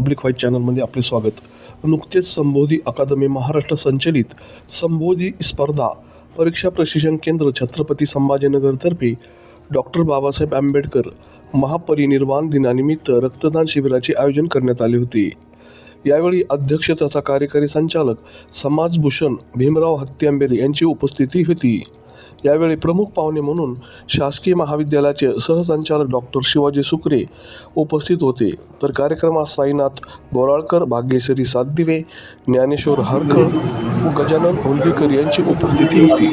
Public white चॅनलमध्ये आपले स्वागत. नुकतेच संबोधी अकादमी महाराष्ट्र संचलित संबोधी स्पर्धा परीक्षा प्रशिक्षण केंद्र छत्रपती संभाजीनगरतर्फे डॉक्टर बाबासाहेब आंबेडकर महापरिनिर्वाण दिनानिमित्त रक्तदान शिबिराचे आयोजन करण्यात आले होते. यावेळी अध्यक्ष तथा कार्यकारी संचालक समाजभूषण भीमराव हत्यांबेरे यांची उपस्थिती होती. यावेळी प्रमुख पाहुणे म्हणून शासकीय महाविद्यालयाचे सहसंचालक डॉक्टर शिवाजी सुकरे उपस्थित होते. तर कार्यक्रमात साईनाथ बोराळकर भाग्यश्री सातदिवे ज्ञानेश्वर हरकर व गजानन होलगेकर यांची उपस्थिती होती.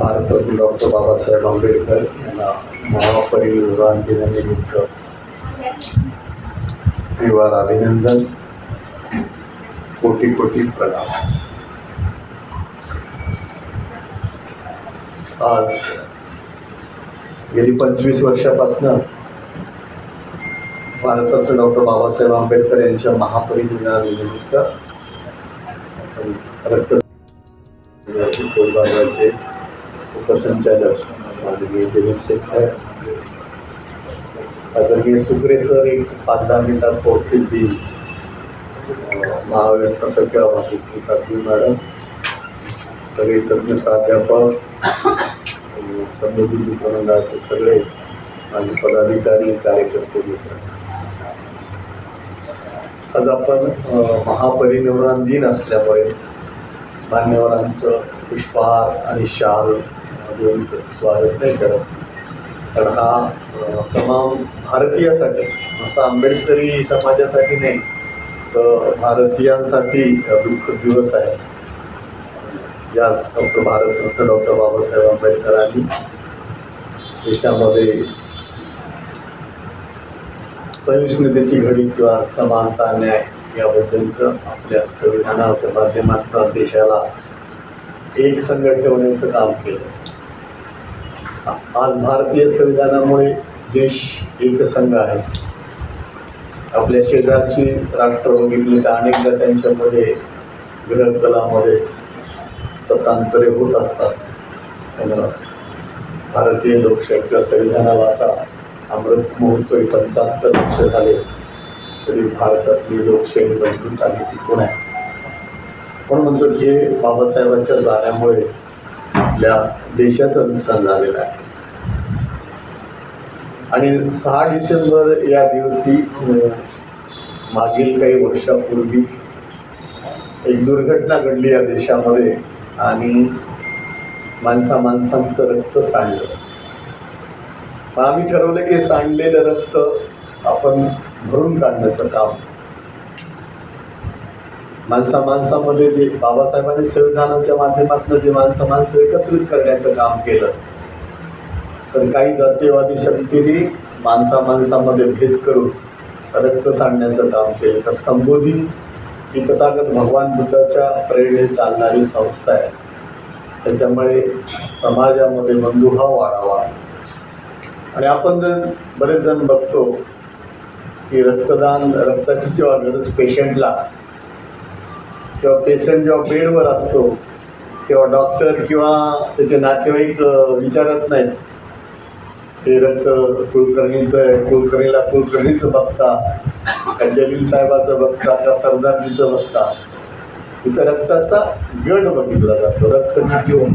भारतरत्न डॉक्टर बाबासाहेब आंबेडकर यांना महापरिनिर्वाण दिनानिमित्त त्रिवार अभिनंदन. कोटी कोटी प्रणाम. आज गेली पंचवीस वर्षापासनं भारतरत्न डॉक्टर बाबासाहेब आंबेडकर यांच्या महापरिनिर्वाणानिमित्त रक्त विभागाचे उपसंचालक माननीय दिलीप शेख साहेब. आदरणीय सर एक पाच दहा मिनिटात पोहोचतील ती महाव्यवस्थापक किंवा ऑफिसची साथी मॅडम. सगळे तज्ज्ञ प्राध्यापक संबंधित समृद्धी सगळे माझे पदाधिकारी कार्यकर्ते मित्र. आज आपण महापरिनिर्वाण दिन असल्यामुळे मान्यवरांचं पुष्पहार आणि शाल अजून स्वागत नाही करत कारण हा तमाम भारतीयासाठी नुसता आंबेडकरी समाजासाठी नाही तर भारतीयांसाठी दुःख दिवस आहे. या डॉक्टर भारतरत्न डॉक्टर बाबासाहेब आंबेडकरांनी देशामध्ये सहिष्णुतेची घडी किंवा समानता न्याय याबद्दलचं आपल्या संविधानाच्या माध्यमातून देशाला एक संघ ठेवण्याचं काम केलं. आज भारतीय संविधानामुळे देश एकसंघ आहे. आपल्या शेजारची राष्ट्र बघितली तर अनेकदा त्यांच्यामध्ये ग्रहकलामध्ये ततांतरे होत असतात. त्यामुळं भारतीय लोकशाही किंवा संविधानाला आता अमृत महोत्सवी पंचाहत्तर वर्ष झाले तरी भारतातली लोकशाही मजबूत आली टिकून आहे. पण म्हणतो की हे बाबासाहेबांच्या जाण्यामुळे आपल्या देशाचं नुकसान झालेलं आहे? आणि सहा डिसेंबर या दिवशी मागील काही वर्षापूर्वी एक दुर्घटना घडली या देशामध्ये आणि माणसा माणसांचं रक्त सांडलं. मग आम्ही ठरवलं की सांडलेलं रक्त आपण भरून काढण्याचं काम. माणसा माणसामध्ये जे बाबासाहेबांनी संविधानाच्या माध्यमातून जे माणसं माणसं एकत्रित करण्याचं काम केलं तर काही जातीयवादी शक्तीने माणसा माणसामध्ये भेद करून रक्त सांडण्याचं काम केलं. तर संबोधी ही तथागत भगवान बुद्धाच्या प्रेरणे चालणारी संस्था आहे. त्याच्यामुळे समाजामध्ये बंधुभाव वाढावा. आणि आपण जर बरेच जण बघतो की रक्तदान रक्ताची जेव्हा गरज पेशंटला तेव्हा पेशंट जेव्हा बेडवर असतो तेव्हा डॉक्टर किंवा त्याचे नातेवाईक विचारत नाहीत. हे रक्त कुलकर्णीचं आहे. कुलकर्णीला कुलकर्णीचं बघता. का जलील साहेबाचं बघता का सरदारजीचं बघता. तिथं रक्ताचा गड बघितला जातो. रक्त घेऊन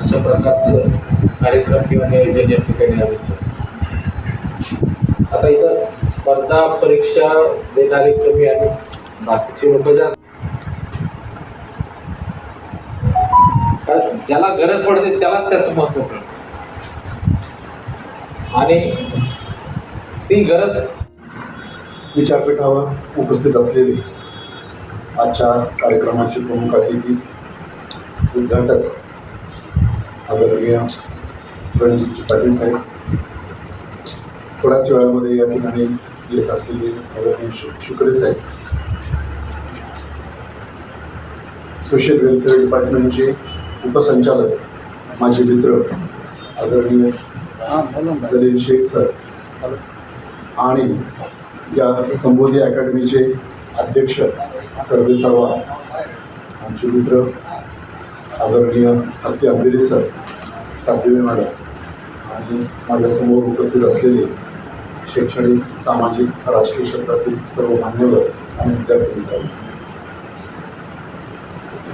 अशा प्रकारचं कार्यक्रम किंवा नियोजन या ठिकाणी आले आता इथं स्पर्धा परीक्षा देणारे कमी आणि बाकीचे लोक जास्त. कारण ज्याला गरज पडते त्यालाच त्याचं महत्त्व कळतं. आणि ती गरज विचारपीठावर उपस्थित असलेली आजच्या कार्यक्रमाची प्रमुख अतिथी उद्घाटक आदरणीय रणजितजी पाटील साहेब. थोड्याच वेळामध्ये या ठिकाणी येत असलेले आदरणीय शु शुक्रे साहेब. सोशल वेलफेअर डिपार्टमेंटचे उपसंचालक माझे मित्र आदरणीय जलील शेख सर. आणि या संबोधी अकॅडमीचे अध्यक्ष सर्वे सर्वा आमचे मित्र आदरणीय हत्ती आंबेरे सर सातवे मॅडम आणि माझ्यासमोर उपस्थित असलेले शैक्षणिक सामाजिक राजकीय क्षेत्रातील सर्व मान्यवर आणि विद्यार्थी मित्रांनो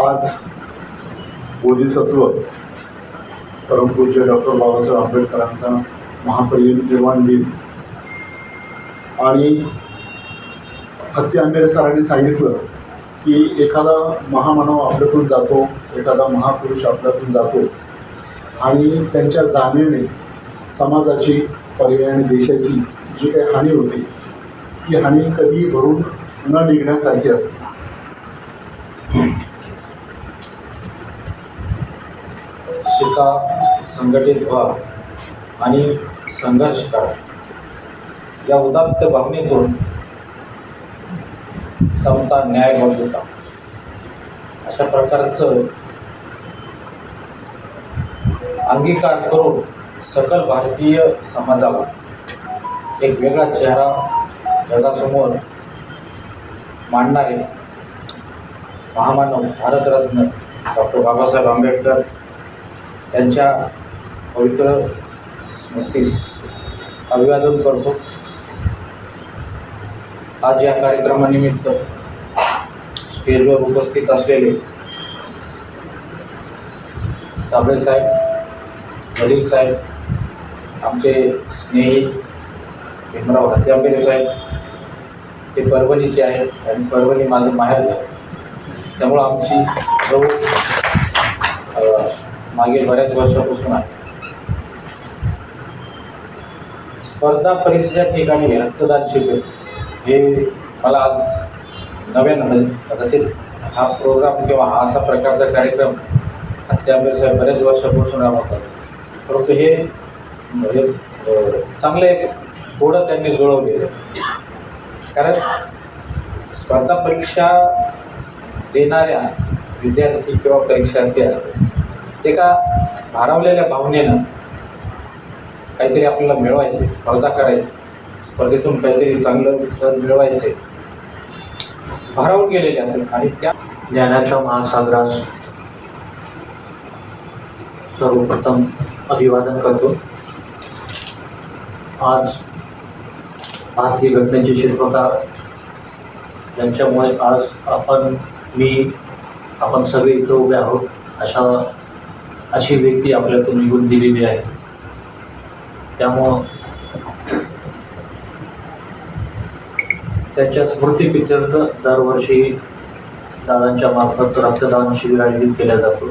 आज बोधिसत्व परमपूज्य डॉक्टर बाबासाहेब आंबेडकरांचा महापरिनिर्वाण दिन. आणि हत्ती आंबेरे सरांनी सांगितलं की एखादा महामानव आपल्यातून जातो एखादा महापुरुष आपल्यातून जातो. आणि त्यांच्या जाण्याने समाजाची पर्याय आणि देशाची जी काही हानी होते ती हानी कधी भरून न निघण्यासारखी असते. शिका संघटित व्हा आणि संघर्ष करा. या उदात्त भावनेतून समता न्याय बंधुता अशा प्रकारचं अंगीकार करून सकल भारतीय समाजाला एक वेगळा चेहरा जगासमोर मांडणारे महामानव भारतरत्न डॉक्टर बाबासाहेब आंबेडकर यांच्या पवित्र स्मृतीस अभिवादन करतो. आज या कार्यक्रमानिमित्त स्टेजवर उपस्थित असलेले साबळे साहेब वडील साहेब आमचे स्नेही भीमराव हत्यापेरे साहेब ते परभणीचे आहेत आणि परभणी माझं माहेर त्यामुळं आमची जवळ मागील बऱ्याच वर्षापासून आहे. स्पर्धा परीक्षेच्या ठिकाणी रक्तदान शिबिर. हे मला आज नव्यानं म्हणजे कदाचित हा प्रोग्राम किंवा हा असा प्रकारचा कार्यक्रम त्यापेक्षा साहेब बऱ्याच वर्षापासून राबवतात परंतु हे म्हणजे चांगले थोडं त्यांनी जुळवलेलं कारण स्पर्धा परीक्षा देणाऱ्या विद्यार्थी किंवा परीक्षार्थी असतात. एका भारावलेल्या भावनेनं काहीतरी आपल्याला मिळवायचे स्पर्धा करायची. स्पर्धेतून काहीतरी चांगलं सर मिळवायचे. भारावून गेलेले असेल आणि त्या ज्ञानाच्या महासागरास सर्वप्रथम अभिवादन करतो. आज भारतीय घटनेचे शिल्पकार यांच्यामुळे आज आपण मी आपण सगळे इथं उभे आहोत अशा अशी व्यक्ती आपल्यातून निघून दिलेली आहे. त्यामुळं त्याच्या स्मृतीप्रित्यर्थ दरवर्षी दादांच्या मार्फत रक्तदान शिबिर आयोजित केल्या जातो.